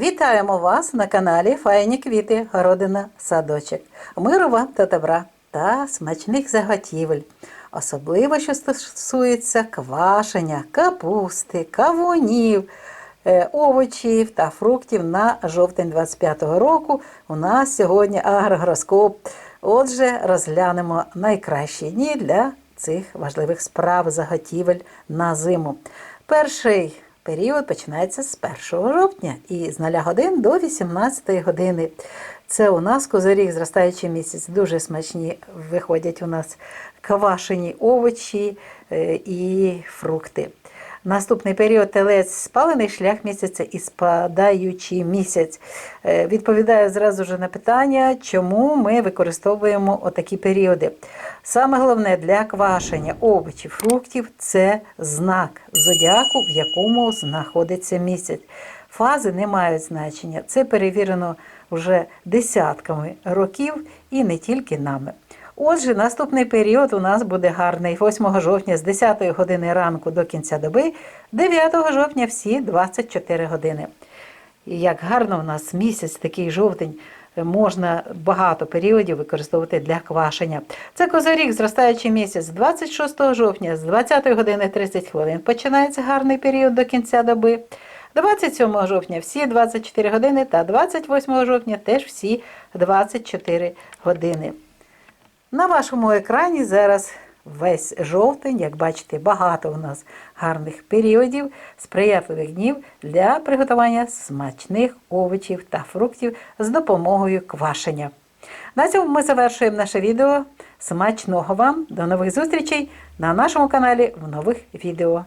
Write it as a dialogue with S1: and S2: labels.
S1: Вітаємо вас на каналі Файні квіти, городина, садочок. Миру вам та добра та смачних заготівель. Особливо, що стосується квашення, капусти, кавунів, е, овочів та фруктів на жовтень 25-го року. У нас сьогодні агрогороскоп. Отже, розглянемо найкращі дні для цих важливих справ заготівель на зиму. Перший період починається з 1 жовтня і з 0 годин до 18 години. Це у нас козиріг, зростаючий місяць, дуже смачні виходять у нас квашені овочі е, і фрукти. Наступний період телець спалений шлях місяця і спадаючий місяць. Е, Відповідаю зразу ж на питання, чому ми використовуємо отакі періоди. Саме головне для квашення овочів, фруктів це знак зодіаку, в якому знаходиться місяць. Фази не мають значення. Це перевірено вже десятками років і не тільки нами. Отже, наступний період у нас буде гарний 8 жовтня з 10 години ранку до кінця доби, 9 жовтня всі 24 години. І як гарно у нас місяць, такий жовтень, можна багато періодів використовувати для квашення. Це козиріг, зростаючий місяць, 26 жовтня з 20 години 30 хвилин. Починається гарний період до кінця доби. 27 жовтня всі 24 години та 28 жовтня теж всі 24 години. На вашому екрані зараз весь жовтень, як бачите, багато у нас гарних періодів, сприятливих днів для приготування смачних овочів та фруктів з допомогою квашення. На цьому ми завершуємо наше відео. Смачного вам! До нових зустрічей на нашому каналі в нових відео.